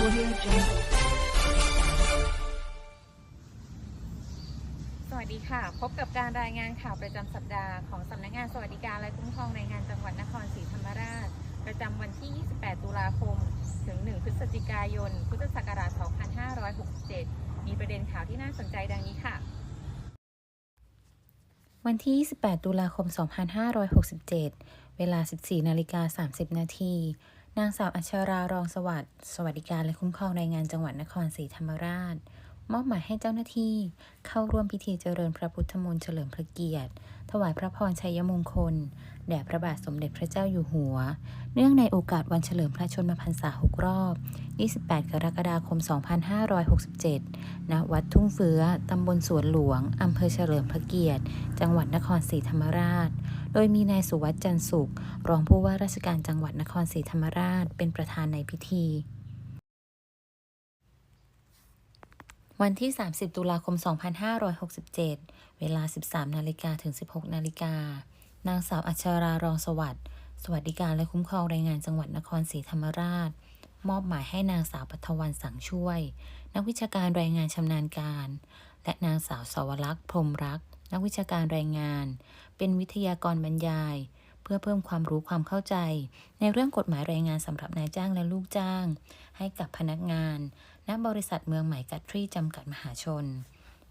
สวัสดีค่ะ พบกับการรายงานข่าวประจำสัปดาห์ของสำนักงานสวัสดิการและคุ้มครองแรงงานจังหวัดนครศรีธรรมราช ประจำวันที่ 28 ตุลาคม ถึง 1 พฤศจิกายน พุทธศักราช 2567 มีประเด็นข่าวที่น่าสนใจดังนี้ค่ะ วันที่ 28 ตุลาคม 2567 เวลา 14 นาฬิกา 30 นาที นางสาวอัชรารองสวัสดิ์สวัสดิการและคุ้มครองแรงงานจังหวัดนครศรีธรรมราช มอบหมายให้เจ้าหน้าที่เข้าร่วมพิธีเจริญพระพุทธมนต์เฉลิมพระเกียรติ ถวายพระพรชัยมงคล แด่พระบาทสมเด็จพระเจ้าอยู่หัว เนื่องในโอกาสวันเฉลิมพระชนมพรรษา6รอบ 28 กรกฎาคม 2567 ณ วัดทุ่งเฟื้อ ตำบลสวนหลวง อำเภอเฉลิมพระเกียรติ จังหวัดนครศรีธรรมราช โดยมีนายสุวัสด์จันสุข รองผู้ว่าราชการจังหวัดนครศรีธรรมราช เป็นประธานในพิธีวันที่ 30 ตุลาคม 2567 เวลา 13 นาฬิกาถึง 16 นาฬิกา นางสาวอัชรารองสวัสดิ์สวัสดิการและคุ้มครองแรงงานจังหวัดนครศรีธรรมราช มอบหมายให้นางสาวปัทวันสังช่วย นักวิชาการแรงงานชำนาญการ และนางสาวสวรักษ์พรมรัก นักวิชาการแรงงาน เป็นวิทยากรบรรยาย เพื่อเพิ่มความรู้ความเข้าใจ ในเรื่องกฎหมายแรงงานสำหรับนายจ้างและลูกจ้าง ให้กับพนักงาน ณบริษัทเมืองใหม่กัตทรีจำกัดมหาชน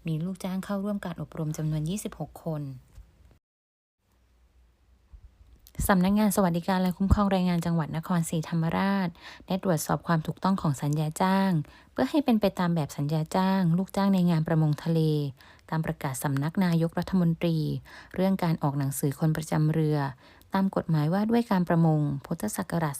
มีลูกจ้างเข้าร่วมการอบรมจำนวน 26 คน สำนักงงานสวัสดิการและคุ้มครองแรงงานจังหวัดนครศรีธรรมราชได้ตรวจสอบความถูกต้องของสัญญาจ้าง เพื่อให้เป็นไปตามแบบสัญญาจ้าง ลูกจ้างในงานประมงทะเล ตามประกาศสำนักนายกรัฐมนตรี เรื่องการออกหนังสือคนประจำเรือ ตามกฎหมายว่าด้วยการประมง พุทธศักราช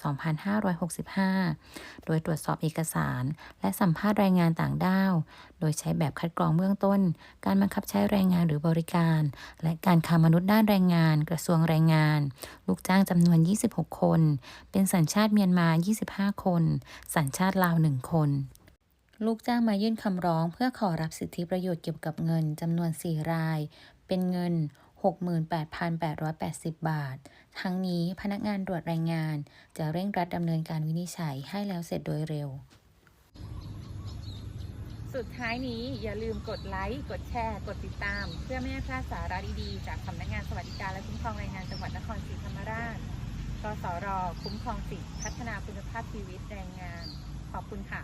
2565 โดยตรวจสอบเอกสาร และสัมภาษณ์แรงงานต่างด้าว โดยใช้แบบคัดกรองเบื้องต้น การบังคับใช้แรงงานหรือบริการ และการค้ามนุษย์ด้านแรงงาน กระทรวงแรงงาน ลูกจ้างจำนวน 26 คน เป็นสัญชาติเมียนมา 25 คน สัญชาติลาว 1 คนลูกจ้างมายื่นคำร้องเพื่อขอรับสิทธิประโยชน์เกี่ยวกับเงินจำนวน 4 ราย เป็นเงิน 68,880 บาท ทั้งนี้พนักงานตรวจแรงงาน จะเร่งรัดดำเนินการวินิจฉัยให้แล้วเสร็จโดยเร็ว สุดท้ายนี้อย่าลืมกดไลค์ กดแชร์ กดติดตาม เพื่อไม่ให้พลาดสาระดีๆ จากสำนักงานสวัสดิการและคุ้มครองแรงงานจังหวัดนครศรีธรรมราชกสร คุ้มครองสิทธิพัฒนาคุณภาพชีวิตแรงงาน ขอบคุณค่ะ